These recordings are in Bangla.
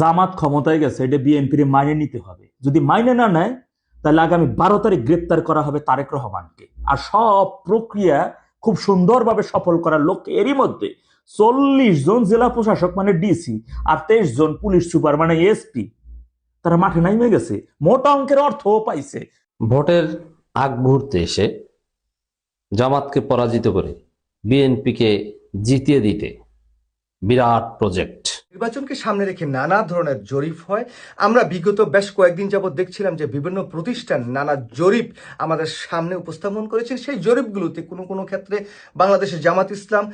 জামাত ক্ষমতায় গেছে, এটা বিএনপির মাইনে নিতে হবে। যদি মাইনে না নেয়, তাহলে আগামী বারো তারিখ গ্রেপ্তার করা হবে তারেক রহমানকে। আর সব প্রক্রিয়া খুব সুন্দরভাবে সফল করার লক্ষ্যে এরই মধ্যে চল্লিশ জন জেলা প্রশাসক মানে ডিসি, আর তেইশ জন পুলিশ সুপার মানে এসপি, তারা মাঠে নামে গেছে। মোটা অঙ্কের অর্থও পাইছে। ভোটের আগ মুহূর্তে এসে জামাতকে পরাজিত করে বিএনপিকে জিতিয়ে দিতে বিরাট প্রজেক্ট। নির্বাচনকে সামনে রেখে নানা ধরনের জরিপ হয়। আমরা বিগত বেশ কয়েকদিন যাবৎ দেখছিলাম যে বিভিন্ন প্রতিষ্ঠান নানা জরিপ আমাদের সামনে উপস্থাপন করেছেন সেই জরিপগুলোতে কোনো কোনো ক্ষেত্রে বাংলাদেশের জামাত ইসলাম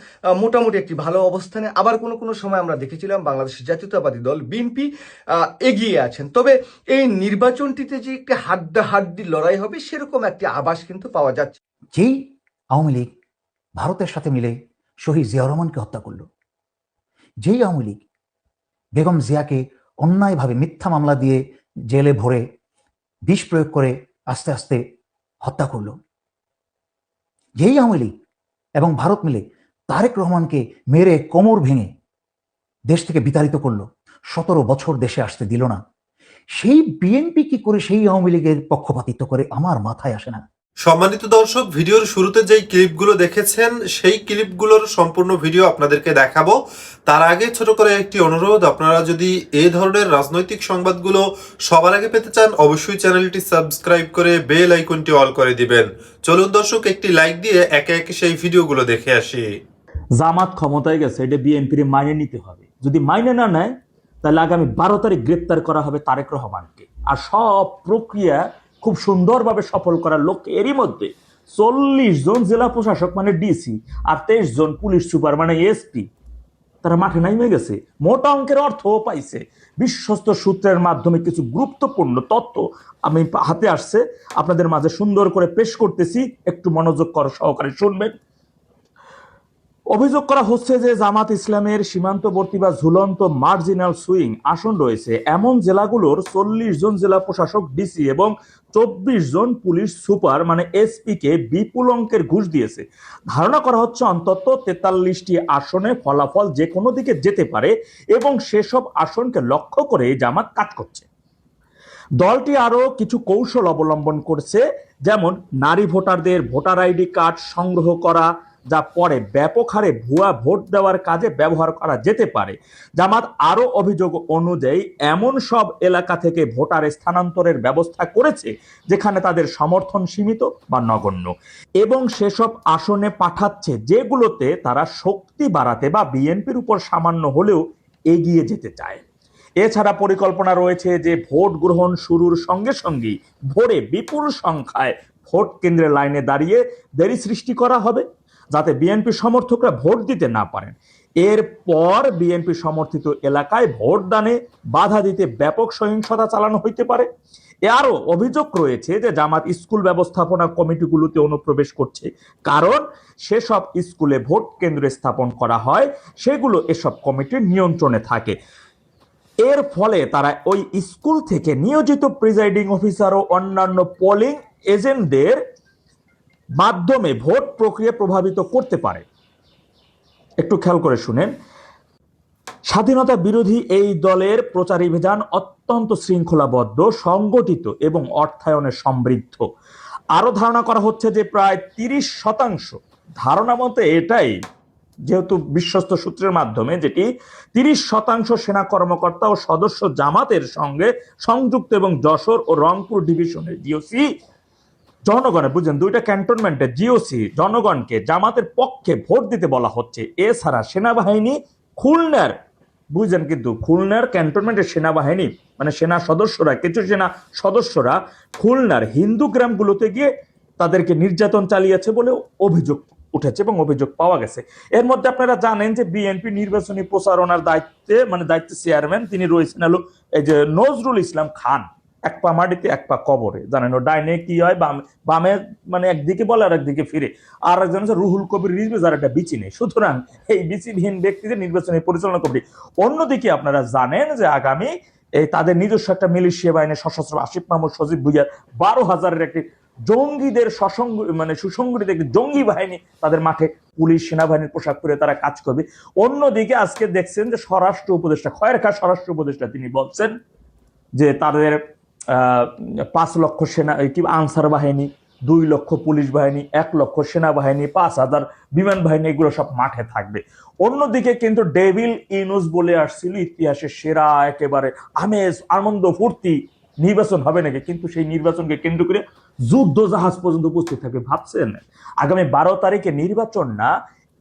মোটামুটি একটি ভালো অবস্থানে, আবার কোনো কোনো সময় আমরা দেখেছিলাম বাংলাদেশের জাতীয়তাবাদী দল বিএনপি এগিয়ে আছেন। তবে এই নির্বাচনটিতে যে একটি হাড্ডাহাড্ডি লড়াই হবে, সেরকম একটি আভাস কিন্তু পাওয়া যাচ্ছে। যেই আওয়ামী লীগ ভারতের সাথে মিলে শহীদ জিয়া রহমানকে হত্যা করল, যেই আওয়ামী লীগ বেগম জিয়াকে অন্যায়ভাবে মিথ্যা মামলা দিয়ে জেলে ভরে বিষ প্রয়োগ করে আস্তে আস্তে হত্যা করল। যেই আওয়ামী লীগ এবং ভারত মিলে তারেক রহমানকে মেরে কোমর ভেঙে দেশ থেকে বিতাড়িত করল, সতেরো বছর দেশে আসতে দিল না। সেই বিএনপি কি করে সেই আওয়ামী লীগের পক্ষপাতিত্ব করে? আমার মাথায় আসে না। সম্মানিত দর্শক, ভিডিওর শুরুতে যেই ক্লিপগুলো দেখেছেন, সেই ক্লিপগুলোর সম্পূর্ণ ভিডিও আপনাদেরকে দেখাবো। তার আগে ছোট করে একটি অনুরোধ, আপনারা যদি এই ধরনের রাজনৈতিক সংবাদগুলো সবার আগে পেতে চান, অবশ্যই চ্যানেলটি সাবস্ক্রাইব করে বেল আইকনটি অল করে দিবেন। চলুন দর্শক, একটি লাইক দিয়ে একে একে সেই ভিডিওগুলো দেখে আসি। জামাত ক্ষমতায় গেছে, এটা বিএনপির মাইনে নিতে হবে। যদি মাইনে না নেয়, তাহলে আগামী বারো তারিখ গ্রেপ্তার করা হবে তারেক রহমানকে। আর সব প্রক্রিয়া খুব সুন্দরভাবে সফল করার লক্ষ্যে এরই মধ্যে চল্লিশ জন জেলা প্রশাসক মানে ডিসি আর তেইশ জন পুলিশ সুপার মানে এসপি তারা মাঠে নাইমে গেছে। মোটা অঙ্কের অর্থও পাইছে। বিশ্বস্ত সূত্রের মাধ্যমে কিছু গুরুত্বপূর্ণ তথ্য আমি হাতে আসছে। আপনাদের মাঝে সুন্দর করে পেশ করতেছি। একটু মনোযোগ কর সহকারে শুনবেন। অভিযোগ করা হচ্ছে যে জামাত ইসলামের সীমান্তবর্তী বা ঝুলন্ত মার্জিনাল সুইং আসন রয়েছে। এমন জেলাগুলোর চল্লিশ জন জেলা প্রশাসক ডিসি এবং চব্বিশ জন পুলিশ সুপার মানে এসপি কে বিপুল অঙ্কের ঘুষ দিয়েছে। ধারণা করা হচ্ছে অন্তত তেতাল্লিশটি আসনে ফলাফল যে কোনো দিকে যেতে পারে এবং সেসব আসনকে লক্ষ্য করে জামাত কাজ করছে। দলটি আরও কিছু কৌশল অবলম্বন করছে, যেমন নারী ভোটারদের ভোটার আইডি কার্ড সংগ্রহ করা যা পরে ব্যাপক হারে ভুয়া ভোট দেওয়ার কাজে ব্যবহার করা যেতে পারে। জামাত আরও অভিযোগ অনুযায়ী এমন সব এলাকা থেকে ভোটার স্থানান্তরের ব্যবস্থা করেছে যেখানে তাদের সমর্থন সীমিত বা নগণ্য। এবং সেসব আসনে পাঠাচ্ছে যেগুলোতে তারা শক্তি বাড়াতে বা বিএনপির উপর সামান্য হলেও এগিয়ে যেতে চায়। এছাড়া পরিকল্পনা রয়েছে যে ভোট গ্রহণ শুরুর সঙ্গে সঙ্গেই ভোরে বিপুল সংখ্যায় ভোট কেন্দ্রের লাইনে দাঁড়িয়ে দেরি সৃষ্টি করা হবে। যাতে বিএনপি সমর্থকরা ভোট দিতে না পারেন। এরপর বিএনপি সমর্থিত এলাকায় ভোট দানে বাধা দিতে ব্যাপক সহিংসতা চালানো হইতে পারে। এ আরও অভিযোগ রয়েছে যে জামাত স্কুল ব্যবস্থাপনা কমিটিগুলোতে অনুপ্রবেশ করছে। কারণ সেসব স্কুলে ভোট কেন্দ্র স্থাপন করা হয়, সেগুলো এসব কমিটির নিয়ন্ত্রণে থাকে। এর ফলে তারা ওই স্কুল থেকে নিয়োজিত প্রিজাইডিং অফিসার ও অন্যান্য পোলিং এজেন্টদের মাধ্যমে ভোট প্রক্রিয়া প্রভাবিত করতে পারে। একটু খেয়াল করে শুনেন। স্বাধীনতা বিরোধী এই দলের প্রচারাভিযান অত্যন্ত শৃঙ্খলাবদ্ধ, সংগঠিত এবং অর্থায়নে সমৃদ্ধ। আরও ধারণা করা হচ্ছে যে প্রায় তিরিশ শতাংশ। ধারণা মতে এটাই, যেহেতু বিশ্বস্ত সূত্রের মাধ্যমে, যেটি তিরিশ শতাংশ সেনা কর্মকর্তা ও সদস্য জামাতের সঙ্গে সংযুক্ত এবং যশোর ও রংপুর ডিভিশনের জিওসি জনগণের বুঝলেন দুইটা ক্যান্টনমেন্টে জিওসি জনগণকে, জামাতের পক্ষে ভোট দিতে বলা হচ্ছে। এছাড়া সেনাবাহিনী খুলনার বুঝলেন কিন্তু, খুলনার ক্যান্টনমেন্টের সেনাবাহিনী মানে সেনা সদস্যরা, কিছু সেনা সদস্যরা খুলনার হিন্দু গ্রামগুলোতে গিয়ে তাদেরকে নির্যাতন চালিয়েছে বলে অভিযোগ উঠেছে এবং অভিযোগ পাওয়া গেছে। এর মধ্যে আপনারা জানেন যে বিএনপি নির্বাচনী প্রচারণার দায়িত্বে মানে দায়িত্বে চেয়ারম্যান তিনি রয়েছেন হলো এই যে নজরুল ইসলাম খান। এক পা মাটিতে, এক পা কবরে। জানেন ডাইনে কি হয়? বামে বামে মানে একদিকে বলে আর একদিকে ফিরে। আর একজন হচ্ছে রুহুল কবির রিজভি, যার একটা বিচি নেই। সুতরাং এই বিচিবিহীন ব্যক্তিদের নির্বাচনী পরিচালনা কমিটি। অন্যদিকে আপনারা জানেন যে আগামী এই তাদের নিজস্ব একটা মিলিশিয়া বাহিনীর সশস্ত্র আসিফ মাহমুদ, সজীব ভুইয়ার বারো হাজারের একটি জঙ্গিদের সসংগ মানে সুসংগঠিত একটি জঙ্গি বাহিনী তাদের মাঠে পুলিশ, সেনাবাহিনীর পোশাক পরে তারা কাজ করবে। অন্যদিকে আজকে দেখছেন যে স্বরাষ্ট্র উপদেষ্টা খয়ের খা স্বরাষ্ট্র উপদেষ্টা তিনি বলছেন যে তাদের পাঁচ লক্ষ সেনা কি আনসার বাহিনী, দুই লক্ষ পুলিশ বাহিনী, এক লক্ষ সেনাবাহিনী, পাঁচ হাজার বিমান বাহিনী, এগুলো সব মাঠে থাকবে। অন্যদিকে কিন্তু ডেভিল ইনুস বলে আসছিল ইতিহাসের সেরা, একেবারে আমেজ, আনন্দ, ফুর্তি, নির্বাচন হবে নাকি? কিন্তু সেই নির্বাচনকে কেন্দ্র করে যুদ্ধ জাহাজ পর্যন্ত উপস্থিত থাকবে, ভাবছেন? আগামী বারো তারিখে নির্বাচন না,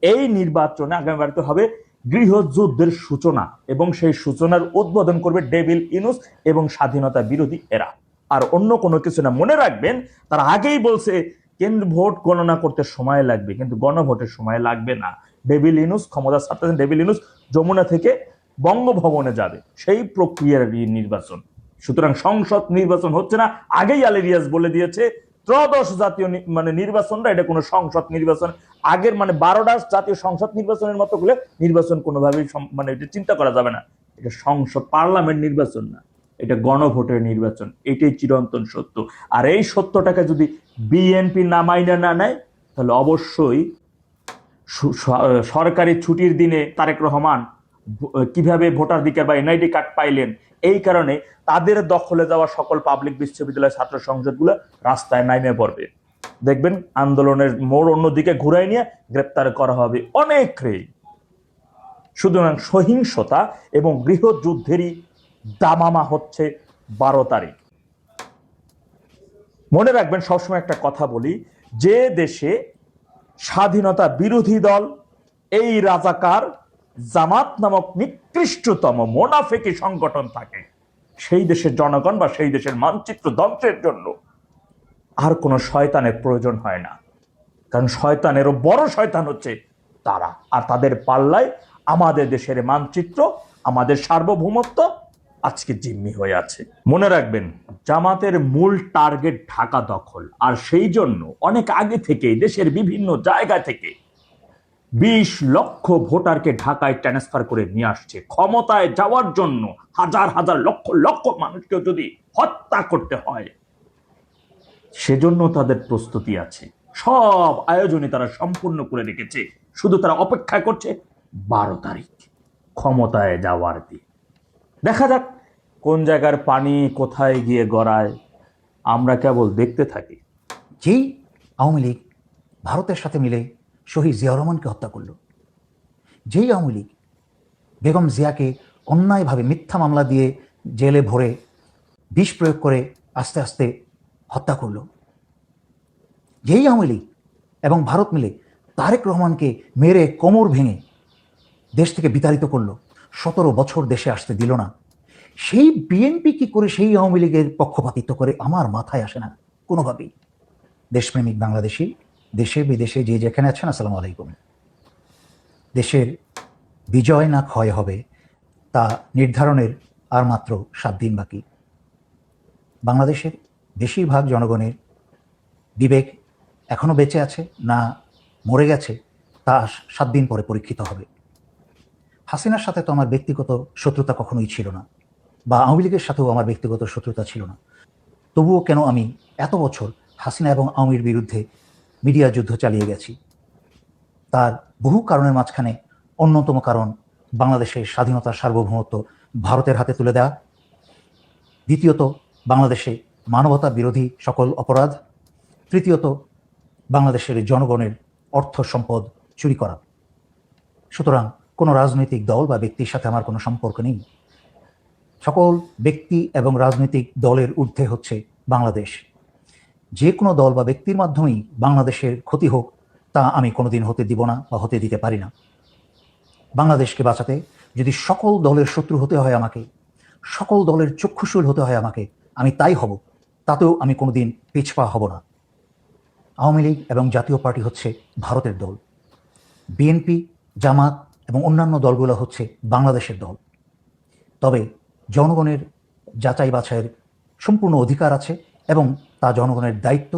এই নির্বাচনে আগামী বাড়িতে হবে গৃহযুদ্ধের সূচনা এবং সেই সূচনার উদ্বোধন করবে ডেভিল ইনুস এবং স্বাধীনতা বিরোধী এরা। আর অন্য কোনো কিছু না। মনে রাখবেন, তারা আগেই বলছে, কেন্দ্র ভোট গণনা করতে সময় লাগবে। কিন্তু গণভোটের সময় লাগবে না। ডেভিল ইনুস ক্ষমতা ছাড়তেছেন ডেভিল ইনুস, যমুনা থেকে বঙ্গভবনে যাবে। সেই প্রক্রিয়ার নির্বাচন। সুতরাং সংসদ নির্বাচন হচ্ছে না। আগেই আলেরিয়াস বলে দিয়েছে ত্রদশ জাতীয় মানে নির্বাচনটা, এটা কোনো সংসদ নির্বাচন আগের মানে বারোটা জাতীয় সংসদ নির্বাচনের মতো করে নির্বাচন কোনোভাবেই মানে এটা চিন্তা করা যাবে না। এটা সংসদ পার্লামেন্ট নির্বাচন না। এটা গণভোটের নির্বাচন। এটাই চিরন্তন সত্য। আর এই সত্যটাকে যদি বিএনপি না মাইনা না নেয়, তাহলে অবশ্যই সরকারি ছুটির দিনে তারেক রহমান কীভাবে ভোটাধিকার বা এনআইডি কার্ড পাইলেন, এই কারণে তাদের দখলে যাওয়া সকল পাবলিক বিশ্ববিদ্যালয় ছাত্র সংসদগুলো রাস্তায় নামে পড়বে। দেখবেন, আন্দোলনের মোড় অন্যদিকে ঘুরাই নিয়ে গ্রেপ্তার করা হবে অনেক রেই সুতরাং সহিংসতা এবং গৃহযুদ্ধেরই দামামা হচ্ছে বারো তারিখ। মনে রাখবেন, সবসময় একটা কথা বলি, যে দেশে স্বাধীনতা বিরোধী দল, এই রাজাকার জামাত নামক নিকৃষ্টতম মোনাফেকি সংগঠন থাকে। সেই দেশের জনগণ বা সেই দেশের মানচিত্র ধ্বংসের জন্য আর কোনো শয়তানের প্রয়োজন হয় না। কারণ শয়তানেরও বড় শয়তান হচ্ছে তারা। আর তাদের পাল্লায় আমাদের দেশের মানচিত্র, আমাদের সার্বভৌমত্ব আজকে জিম্মি হয়ে আছে। মনে রাখবেন, জামাতের মূল টার্গেট ঢাকা দখল। আর সেই জন্য অনেক আগে থেকেই দেশের বিভিন্ন জায়গা থেকে বিশ লক্ষ ভোটারকে ঢাকায় ট্রান্সফার করে নিয়ে আসছে। ক্ষমতায় যাওয়ার জন্য হাজার হাজার লক্ষ লক্ষ মানুষকে যদি হত্যা করতে হয় সেজন্য তাদের প্রস্তুতি আছে। সব আয়োজনে তারা সম্পূর্ণ করে রেখেছে। শুধু তারা অপেক্ষা করছে বারো তারিখ, ক্ষমতায় যাওয়ার দিন। দেখা যাক কোন জায়গার পানি কোথায় গিয়ে গড়ায়। আমরা কেবল দেখতে থাকি। যেই আওয়ামী লীগ ভারতের সাথে মিলে শহীদ জিয়া রহমানকে হত্যা করল, যেই আওয়ামী লীগ বেগম জিয়াকে অন্যায়ভাবে মিথ্যা মামলা দিয়ে জেলে ভরে বিষ প্রয়োগ করে আস্তে আস্তে হত্যা করল। যেই আওয়ামী লীগ এবং ভারত মিলে তারেক রহমানকে মেরে কোমর ভেঙে দেশ থেকে বিতাড়িত করল। সতেরো বছর দেশে আসতে দিল না। সেই বিএনপি কি করে সেই আওয়ামী লীগের পক্ষপাতিত্ব করে আমার মাথায় আসে না। কোনোভাবেই। দেশপ্রেমিক বাংলাদেশি, দেশে বিদেশে যে যেখানে আছেন, আসসালামু আলাইকুম। দেশের বিজয় না ক্ষয় হবে তা নির্ধারণের আর মাত্র সাত দিন বাকি। বাংলাদেশের বেশিরভাগ জনগণের বিবেক এখনও বেঁচে আছে না মরে গেছে, তা সাত দিন পরে পরীক্ষিত হবে। হাসিনার সাথে তো আমার ব্যক্তিগত শত্রুতা কখনোই ছিল না, বা আওয়ামী লীগের সাথেও আমার ব্যক্তিগত শত্রুতা ছিল না। তবুও কেন আমি এত বছর হাসিনা এবং আওয়ামীর বিরুদ্ধে মিডিয়া যুদ্ধ চালিয়ে গেছি? তার বহু কারণের মাঝখানে অন্যতম কারণ বাংলাদেশের স্বাধীনতার সার্বভৌমত্ব ভারতের হাতে তুলে দেওয়া। দ্বিতীয়ত, বাংলাদেশে মানবতা বিরোধী সকল অপরাধ, তৃতীয়ত বাংলাদেশের জনগণের অর্থ সম্পদ চুরি করা। সুতরাং কোনো রাজনৈতিক দল বা ব্যক্তির সাথে আমার কোনো সম্পর্ক নেই। সকল ব্যক্তি এবং রাজনৈতিক দলের ঊর্ধ্বে হচ্ছে বাংলাদেশ। যে কোনো দল বা ব্যক্তির মাধ্যমেই বাংলাদেশের ক্ষতি হোক, তা আমি কোনোদিন হতে দিব না বা হতে দিতে পারি না। বাংলাদেশকে বাঁচাতে যদি সকল দলের শত্রু হতে হয় আমাকে, সকল দলের চক্ষুশূল হতে হয় আমাকে, আমি তাই হব। তাতেও আমি কোনোদিন পিছপা হব না। আওয়ামী লীগ এবং জাতীয় পার্টি হচ্ছে ভারতের দল। বিএনপি, জামাত এবং অন্যান্য দলগুলো হচ্ছে বাংলাদেশের দল। তবে জনগণের যাচাই বাছাইয়ের সম্পূর্ণ অধিকার আছে এবং তা জনগণের দায়িত্ব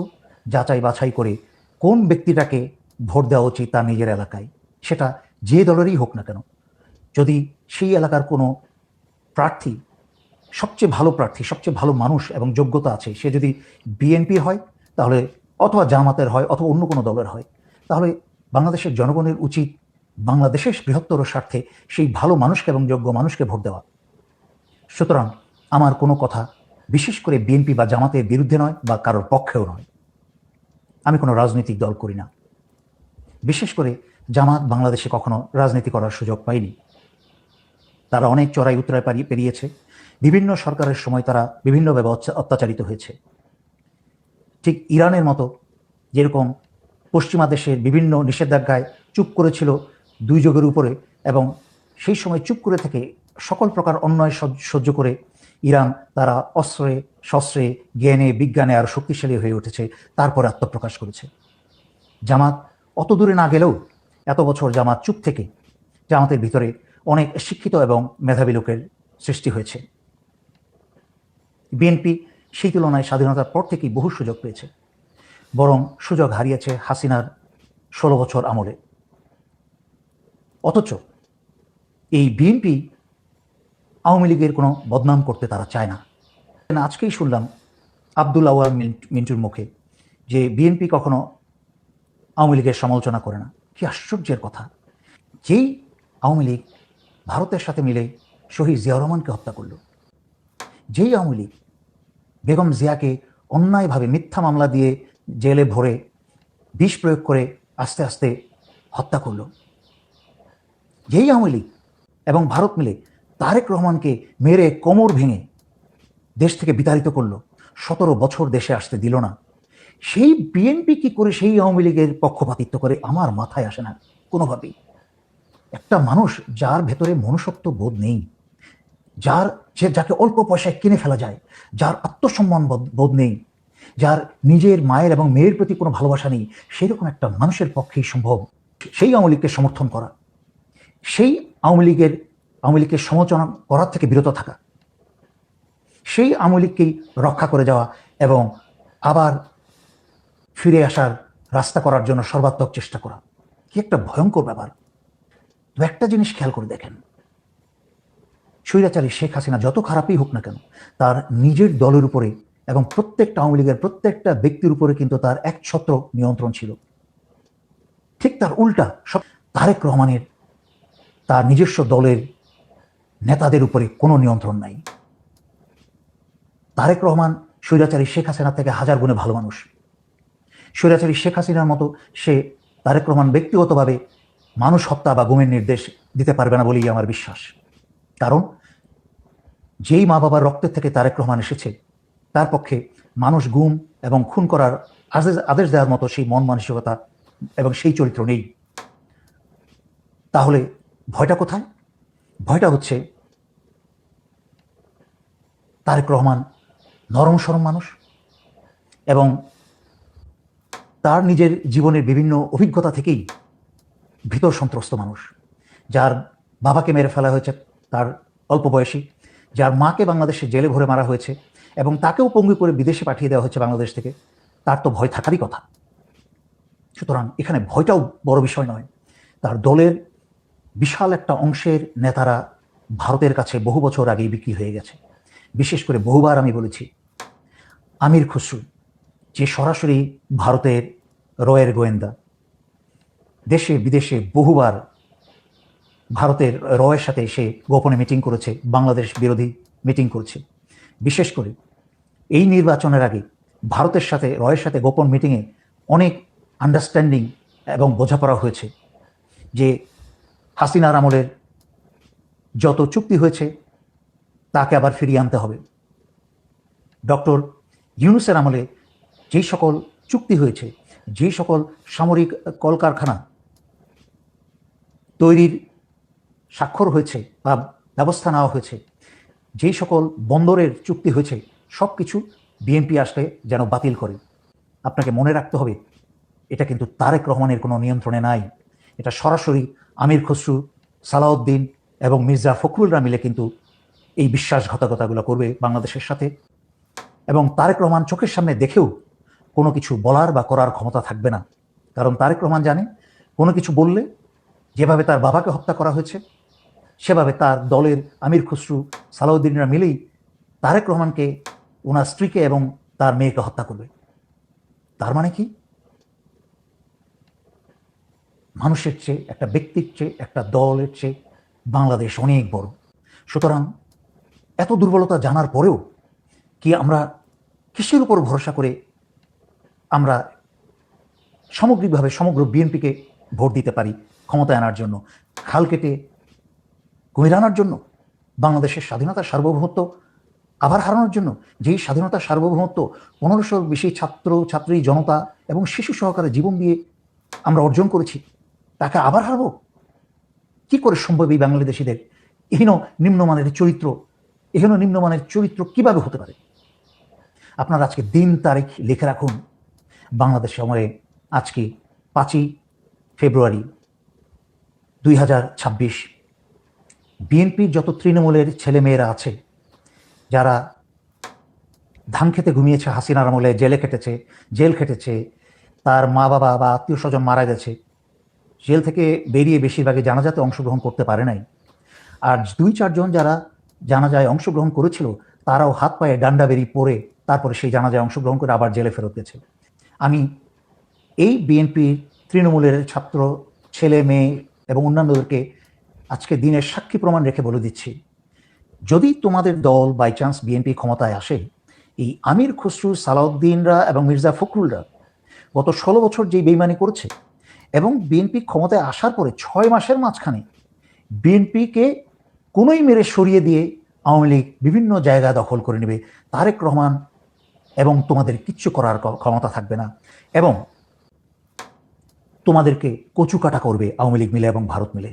যাচাই বাছাই করে কোন ব্যক্তিটাকে ভোট দেওয়া উচিত তার নিজের এলাকায়, সেটা যে দলেরই হোক না কেন। যদি সেই এলাকার কোনো প্রার্থী সবচেয়ে ভালো প্রার্থী, সবচেয়ে ভালো মানুষ এবং যোগ্যতা আছে, সে যদি বিএনপি হয়, তাহলে অথবা জামাতের হয় অথবা অন্য কোনো দলের হয়, তাহলে বাংলাদেশের জনগণের উচিত বাংলাদেশের বৃহত্তর স্বার্থে সেই ভালো মানুষকে এবং যোগ্য মানুষকে ভোট দেওয়া। সুতরাং আমার কোনো কথা বিশেষ করে বিএনপি বা জামাতের বিরুদ্ধে নয় বা কারোর পক্ষেও নয়। আমি কোনো রাজনৈতিক দল করি না। বিশেষ করে জামাত বাংলাদেশে কখনো রাজনীতি করার সুযোগ পায়নি। তারা অনেক চড়াই উত্তরায় পেরিয়েছে। বিভিন্ন সরকারের সময় তারা বিভিন্নভাবে অত্যাচারিত হয়েছে। ঠিক ইরানের মতো যেরকম পশ্চিমা দেশের বিভিন্ন নিষেধাজ্ঞায় চুপ করেছিল দুই যুগের উপরে এবং সেই সময় চুপ করে থেকে সকল প্রকার অন্যায় সহ্য- করে ইরান তারা অস্ত্রে, শস্ত্রে, জ্ঞানে, বিজ্ঞানে আর শক্তিশালী হয়ে উঠেছে, তারপরে আত্মপ্রকাশ করেছে। জামাত অত দূরে না গেলেও এত বছর জামাত চুপ থেকে জামাতের ভিতরে অনেক শিক্ষিত এবং মেধাবী লোকের সৃষ্টি হয়েছে। বিএনপি সেই তুলনায় স্বাধীনতার পর থেকেই বহু সুযোগ পেয়েছে, বরং সুযোগ হারিয়েছে হাসিনার ষোলো বছর আমলে। অথচ এই বিএনপি আওয়ামী লীগের কোনো বদনাম করতে তারা চায় না। আজকেই শুনলাম আব্দুল আওয়াল মিন্টুর মুখে যে বিএনপি কখনো আওয়ামী লীগের সমালোচনা করে না। কি আশ্চর্যের কথা। যেই আওয়ামী লীগ ভারতের সাথে মিলে শহীদ জিয়াউর রহমানকে হত্যা করল, যেই আওয়ামী লীগ বেগম জিয়াকে অন্যায়ভাবে মিথ্যা মামলা দিয়ে জেলে ভরে বিষ প্রয়োগ করে আস্তে আস্তে হত্যা করল। যেই আওয়ামী লীগ এবং ভারত মিলে তারেক রহমানকে মেরে কোমর ভেঙে দেশ থেকে বিতাড়িত করল, সতেরো বছর দেশে আসতে দিল না। সেই বিএনপি কি করে সেই আওয়ামী লীগের পক্ষপাতিত্ব করে আমার মাথায় আসে না কোনোভাবেই। একটা মানুষ যার ভেতরে মনুষ্যত্ব বোধ নেই। যার যে যাকে অল্প পয়সায় কিনে ফেলা যায়, যার আত্মসম্মান বোধ- নেই, যার নিজের মায়ের এবং মেয়ের প্রতি কোনো ভালোবাসা নেই, সেরকম একটা মানুষের পক্ষেই সম্ভব। সেই আওয়ামী লীগকে সমর্থন করা, সেই আওয়ামী লীগের, আওয়ামী লীগকে সমালোচনা করার থেকে বিরত থাকা, সেই আওয়ামী লীগকেই রক্ষা করে যাওয়া এবং আবার ফিরে আসার রাস্তা করার জন্য সর্বাত্মক চেষ্টা করা। কি একটা ভয়ঙ্কর ব্যাপার। তো একটা জিনিস খেয়াল করে দেখেন স্বৈরাচারী শেখ হাসিনা যত খারাপই হোক না কেন, তার নিজের দলের উপরে এবং প্রত্যেকটা আওয়ামী লীগের প্রত্যেকটা ব্যক্তির উপরে কিন্তু তার একছত্র নিয়ন্ত্রণ ছিল। ঠিক তার উল্টা সব তারেক রহমানের তার নিজস্ব দলের নেতাদের উপরে কোনো নিয়ন্ত্রণ নাই। তারেক রহমান স্বৈরাচারী শেখ হাসিনা থেকে হাজার গুণে ভালো মানুষ। স্বৈরাচারী শেখ হাসিনার মতো সে তারেক রহমান ব্যক্তিগতভাবে মানুষ হত্যা বা গুমের নির্দেশ দিতে পারবে না বলেই আমার বিশ্বাস। কারণ যেই মা বাবার রক্তের থেকে তারেক রহমান এসেছে, তার পক্ষে মানুষ গুম এবং খুন করার আদেশ আদেশ দেওয়ার মতো সেই মন মানসিকতা এবং সেই চরিত্র নেই। তাহলে ভয়টা কোথায়? ভয়টা হচ্ছে তারেক রহমান নরম সরম মানুষ এবং তার নিজের জীবনের বিভিন্ন অভিজ্ঞতা থেকেই ভিতর সন্ত্রস্ত মানুষ, যার বাবাকে মেরে ফেলা হয়েছে। তার অল্প বয়সী, যার মাকে বাংলাদেশে জেলে ভরে মারা হয়েছে এবং তাকেও পঙ্গু করে বিদেশে পাঠিয়ে দেওয়া হচ্ছে বাংলাদেশ থেকে, তার তো ভয় থাকারই কথা। সুতরাং এখানে ভয়টাও বড় বিষয় নয়। তার দলের বিশাল একটা অংশের নেতারা ভারতের কাছে বহু বছর আগেই বিক্রি হয়ে গেছে। বিশেষ করে বহুবার আমি বলেছি, আমির খুসরু, যে সরাসরি ভারতের রয়ের গোয়েন্দা দেশে বিদেশে বহুবার ভারতের রয়ের সাথে সে গোপনে মিটিং করেছে, বাংলাদেশ বিরোধী মিটিং করেছে। বিশেষ করে এই নির্বাচনের আগে ভারতের সাথে, রয়ের সাথে গোপন মিটিংয়ে অনেক আন্ডারস্ট্যান্ডিং এবং বোঝাপড়া হয়েছে যে হাসিনার আমলের যত চুক্তি হয়েছে, তাকে আবার ফিরিয়ে আনতে হবে। ডক্টর ইউনুসের আমলে যেই সকল চুক্তি হয়েছে যেই সকল সামরিক কলকারখানা তৈরির স্বাক্ষর হয়েছে বা ব্যবস্থা নেওয়া হয়েছে, যেই সকল বন্দরের চুক্তি হয়েছে সব কিছু বিএনপি আসলে যেন বাতিল করে। আপনাকে মনে রাখতে হবে, এটা কিন্তু তারেক রহমানের কোনো নিয়ন্ত্রণে নাই। এটা সরাসরি আমির খসরু, সালাউদ্দিন এবং মির্জা ফখরুলরা মিলে কিন্তু এই বিশ্বাসঘাতকতাগুলো করবে বাংলাদেশের সাথে। এবং তারেক রহমান চোখের সামনে দেখেও কোনো কিছু বলার বা করার ক্ষমতা থাকবে না। কারণ তারেক রহমান জানে, কোনো কিছু বললে যেভাবে তার বাবাকে হত্যা করা হয়েছে সেভাবে তার দলের আমির খুসরু সালাউদ্দিনরা মিলেই তারেক রহমানকে ওনার স্ত্রীকে এবং তার মেয়েকে হত্যা করবে। তার মানে কি? মানুষের চেয়ে, একটা ব্যক্তির চেয়ে, একটা দলের চেয়ে বাংলাদেশ অনেক বড়। সুতরাং এত দুর্বলতা জানার পরেও কি আমরা কিসের উপর ভরসা করে আমরা সামগ্রিকভাবে সমগ্র বিএনপিকে ভোট দিতে পারি ক্ষমতায় আনার জন্য? খাল কেটে কুমির আনার জন্য, বাংলাদেশের স্বাধীনতা সার্বভৌমত্ব আবার হারানোর জন্য, যেই স্বাধীনতা সার্বভৌমত্ব পনেরোশোর বেশি ছাত্র, ছাত্রী, জনতা এবং শিশু সহকারে জীবন দিয়ে আমরা অর্জন করেছি, তাকে আবার হারবো? কি করে সম্ভব এই বাংলাদেশিদের? এহেন নিম্নমানের চরিত্র, এহেন নিম্নমানের চরিত্র কীভাবে হতে পারে? আপনার আজকে দিন, তারিখ লিখে রাখুন, বাংলাদেশ সময়ে আজকে পাঁচই ফেব্রুয়ারি দুই হাজার ছাব্বিশ বিএনপির যত তৃণমূলের ছেলেমেয়েরা আছে, যারা ধান খেতে ঘুমিয়েছে হাসিনার আমলে, জেলে খেটেছে, জেল খেটেছে, তার মা বাবা বা আত্মীয় স্বজন মারা গেছে, জেল থেকে বেরিয়ে বেশিরভাগই জানাজাতে অংশগ্রহণ করতে পারে নাই। আর দুই, চারজন যারা জানাজায় অংশগ্রহণ করেছিল, তারাও হাত পায়ে ডান্ডা বেরিয়ে পড়ে, তারপরে সেই জানাজায় অংশগ্রহণ করে আবার জেলে ফেরত গেছে। আমি এই বিএনপির তৃণমূলের ছাত্র, ছেলে, মেয়ে এবং অন্যান্যদেরকে আজকে দিনের সাক্ষী প্রমাণ রেখে বলে দিচ্ছি, যদি তোমাদের দল বাই চান্স বিএনপি ক্ষমতায় আসে, এই আমির খসরু, সালাউদ্দিনরা এবং মির্জা ফখরুলরা গত ষোলো বছর যে বেইমানি করেছে এবং বিএনপি ক্ষমতায় আসার পরে ছয় মাসের মাঝখানে বিএনপিকে কোনোই মেরে সরিয়ে দিয়ে আওয়ামী লীগ বিভিন্ন জায়গা দখল করে নেবে, তারেক রহমান এবং তোমাদের কিচ্ছু করার ক্ষমতা থাকবে না এবং তোমাদেরকে কচুকাটা করবে আওয়ামী লীগ মিলে এবং ভারত মিলে।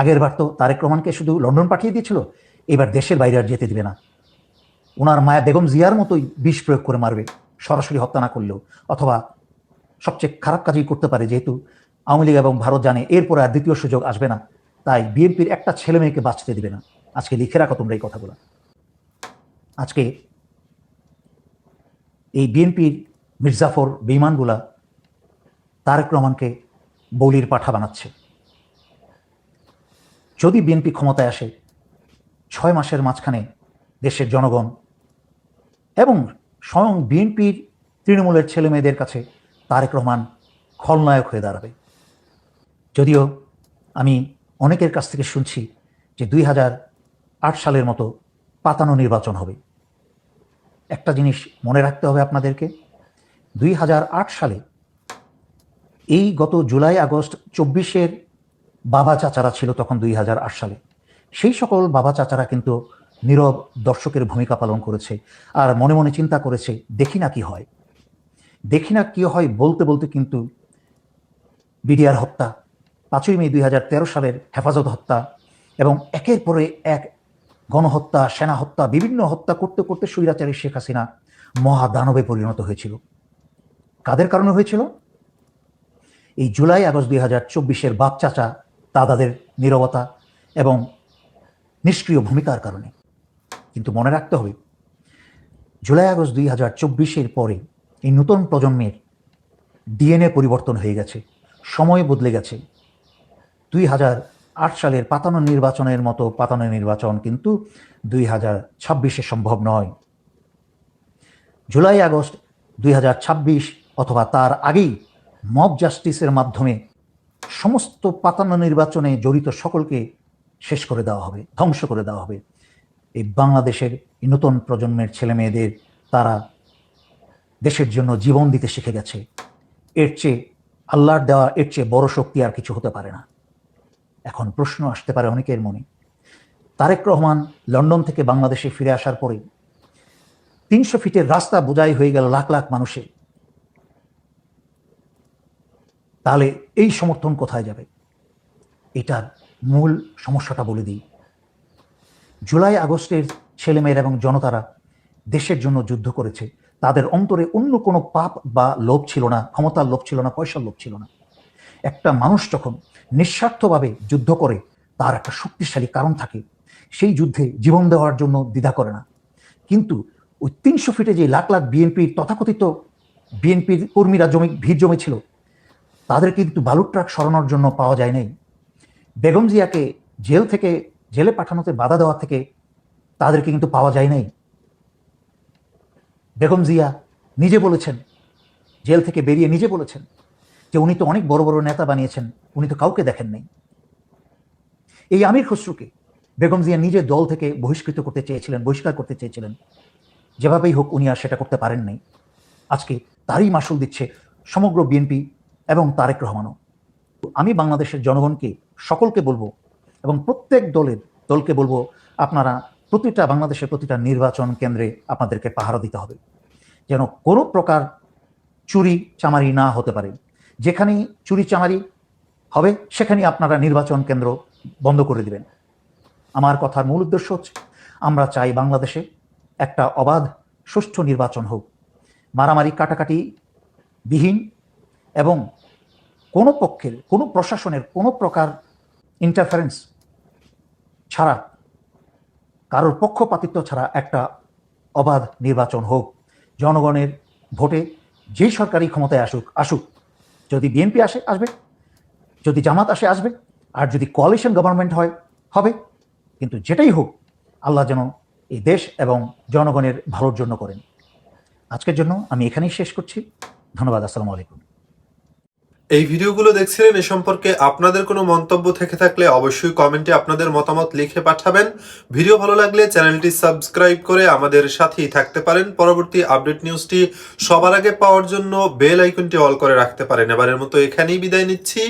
আগের বার তো তারেক রহমানকে শুধু লন্ডন পাঠিয়ে দিয়েছিল, এবার দেশের বাইরে আর যেতে দিবে না। ওনার মায়া বেগম জিয়ার মতোই বিষ প্রয়োগ করে মারবে, সরাসরি হত্যা না করলেও, অথবা সবচেয়ে খারাপ কাজই করতে পারে যেহেতু আওয়ামী লীগ এবং ভারত জানে এরপরে আর দ্বিতীয় সুযোগ আসবে না, তাই বিএনপির একটা ছেলে মেয়েকে বাঁচতে দিবে না। আজকে লিখে রাখো তোমরা এই কথাগুলো। আজকে এই বিএনপির মির্জাফর বিমানগুলা তারেক রহমানকে বলির পাঠা বানাচ্ছে। যদি বিএনপি ক্ষমতায় আসে, ছয় মাসের মাঝখানে দেশের জনগণ এবং স্বয়ং বিএনপির তৃণমূলের ছেলে মেয়েদের কাছে তারেক রহমান খলনায়ক হয়ে দাঁড়াবে। যদিও আমি অনেকের কাছ থেকে শুনছি যে দুই হাজার আট সালের মতো পাতানো নির্বাচন হবে। একটা জিনিস মনে রাখতে হবে আপনাদেরকে, দুই হাজার আট সালে এই গত জুলাই আগস্ট চব্বিশের বাবা চাচারা ছিল তখন দুই হাজার আট সালে। সেই সকল বাবা চাচারা কিন্তু নীরব দর্শকের ভূমিকা পালন করেছে আর মনে মনে চিন্তা করেছে, দেখি না কি হয়। দেখি না কি হয় বলতে বলতে কিন্তু বিডিআর হত্যা, পাঁচই মে দুই হাজার তেরো সালের হেফাজত হত্যা এবং একের পরে এক গণহত্যা, সেনা হত্যা, বিভিন্ন হত্যা করতে করতে স্বৈরাচারী শেখ হাসিনা মহাদানবে পরিণত হয়েছিল। কাদের কারণে হয়েছিল? এই জুলাই আগস্ট দুই হাজার চব্বিশের বাপ চাচা দাদাদের নীরবতা এবং নিষ্ক্রিয় ভূমিকার কারণে। কিন্তু মনে রাখতে হবে, জুলাই আগস্ট দুই হাজার চব্বিশের পরে এই নতুন প্রজন্মের ডিএনএ পরিবর্তন হয়ে গেছে, সময় বদলে গেছে। দুই হাজার আট সালের পাতানো নির্বাচনের মতো পাতানো নির্বাচন কিন্তু দুই হাজার ছাব্বিশে সম্ভব নয়। জুলাই আগস্ট দুই হাজার ছাব্বিশ অথবা তার আগেই মব জাস্টিসের মাধ্যমে সমস্ত পাতানো নির্বাচনে জড়িত সকলকে শেষ করে দেওয়া হবে, ধ্বংস করে দেওয়া হবে। এই বাংলাদেশের এই নতুন প্রজন্মের ছেলে মেয়েদের তারা দেশের জন্য জীবন দিতে শিখে গেছে। এর চেয়ে আল্লাহর দেওয়া, এর চেয়ে বড় শক্তি আর কিছু হতে পারে না। এখন প্রশ্ন আসতে পারে অনেকের মনে। তারেক রহমান লন্ডন থেকে বাংলাদেশে ফিরে আসার পরে তিনশো ফিটের রাস্তা বোঝাই হয়ে গেল লাখ লাখ মানুষের। তাহলে এই সমর্থন কোথায় যাবে? এটার মূল সমস্যাটা বলে দিই। জুলাই আগস্টের ছেলেমেয়েরা এবং জনতারা দেশের জন্য যুদ্ধ করেছে। তাদের অন্তরে অন্য কোনো পাপ বা লোভ ছিল না, ক্ষমতার লোভ ছিল না, পয়সার লোভ ছিল না। একটা মানুষ যখন নিঃস্বার্থভাবে যুদ্ধ করে, তার একটা শক্তিশালী কারণ থাকে। সেই যুদ্ধে জীবন দেওয়ার জন্য দ্বিধা করে না। কিন্তু ওই তিনশো ফিটে যে লাখ লাখ বিএনপির তথাকথিত বিএনপির কর্মীরা জমি, ভিড় জমেছিল তাদের কিন্তু বালুর ট্রাক সরানোর জন্য পাওয়া যায় নাই। বেগম জিয়াকে জেল থেকে, জেলে পাঠানোতে বাধা দেওয়া থেকে তাদেরকে কিন্তু পাওয়া যায় নাই। বেগম জিয়া নিজে বলেছেন, জেল থেকে বেরিয়ে নিজে বলেছেন যে উনি তো অনেক বড় বড় নেতা বানিয়েছেন, উনি তো কাউকে দেখেন নাই। এই আমির খসরুকে বেগম জিয়া নিজে দল থেকে বহিষ্কৃত করতে চেয়েছিলেন, বহিষ্কার করতে চেয়েছিলেন। যেভাবেই হোক উনি আর সেটা করতে পারেন নাই। আজকে তারই মাসুল দিচ্ছে সমগ্র বিএনপি এবং তারেক রহমানও। আমি বাংলাদেশের জনগণকে সকলকে বলব এবং প্রত্যেক দলের দলকে বলব, আপনারা প্রতিটা বাংলাদেশের প্রতিটা নির্বাচন কেন্দ্রে আপনাদেরকে পাহারা দিতে হবে। যেন কোনো প্রকার চুরি চামারি না হতে পারে। যেখানেই চুরি চামারি হবে, সেখানেই আপনারা নির্বাচন কেন্দ্র বন্ধ করে দিবেন। আমার কথার মূল উদ্দেশ্য হচ্ছে, আমরা চাই বাংলাদেশে একটা অবাধ, সুষ্ঠু নির্বাচন হোক। মারামারি, কাটাকাটি বিহীন এবং কোনো পক্ষের, কোনো প্রশাসনের কোনো প্রকার ইন্টারফারেন্স ছাড়া, কারোর পক্ষপাতিত্ব ছাড়া একটা অবাধ নির্বাচন হোক। জনগণের ভোটে যেই সরকারি ক্ষমতায় আসুক আসুক, যদি বিএনপি আসে, আসবে, যদি জামাত আসে, আসবে, আর যদি কোয়ালিশন গভর্নমেন্ট হয়, হবে। কিন্তু যেটাই হোক, আল্লাহ যেন এই দেশ এবং জনগণের ভালোর জন্য করেন। আজকের জন্য আমি এখানেই শেষ করছি। ধন্যবাদ, আসসালামু আলাইকুম। এই ভিডিওগুলো দেখছিলেন এ সম্পর্কে আপনাদের কোনো মন্তব্য থেকে থাকলে অবশ্যই কমেন্টে আপনাদের মতামত লিখে পাঠাবেন। ভিডিও ভালো লাগলে চ্যানেলটি সাবস্ক্রাইব করে আমাদের সাথেই থাকতে পারেন। পরবর্তী আপডেট নিউজটি সবার আগে পাওয়ার জন্য বেল আইকনটি অল করে রাখতে পারেন। এবারের মতো এখানেই বিদায় নিচ্ছি।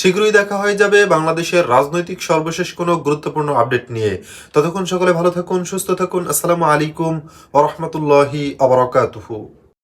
শীঘ্রই দেখা হয়ে যাবে বাংলাদেশের রাজনৈতিক সর্বশেষ কোনো গুরুত্বপূর্ণ আপডেট নিয়ে। ততক্ষণ সকলে ভালো থাকুন, সুস্থ থাকুন। আসসালামু আলাইকুম ওরহমতুল্লাহি আবরকাতুহু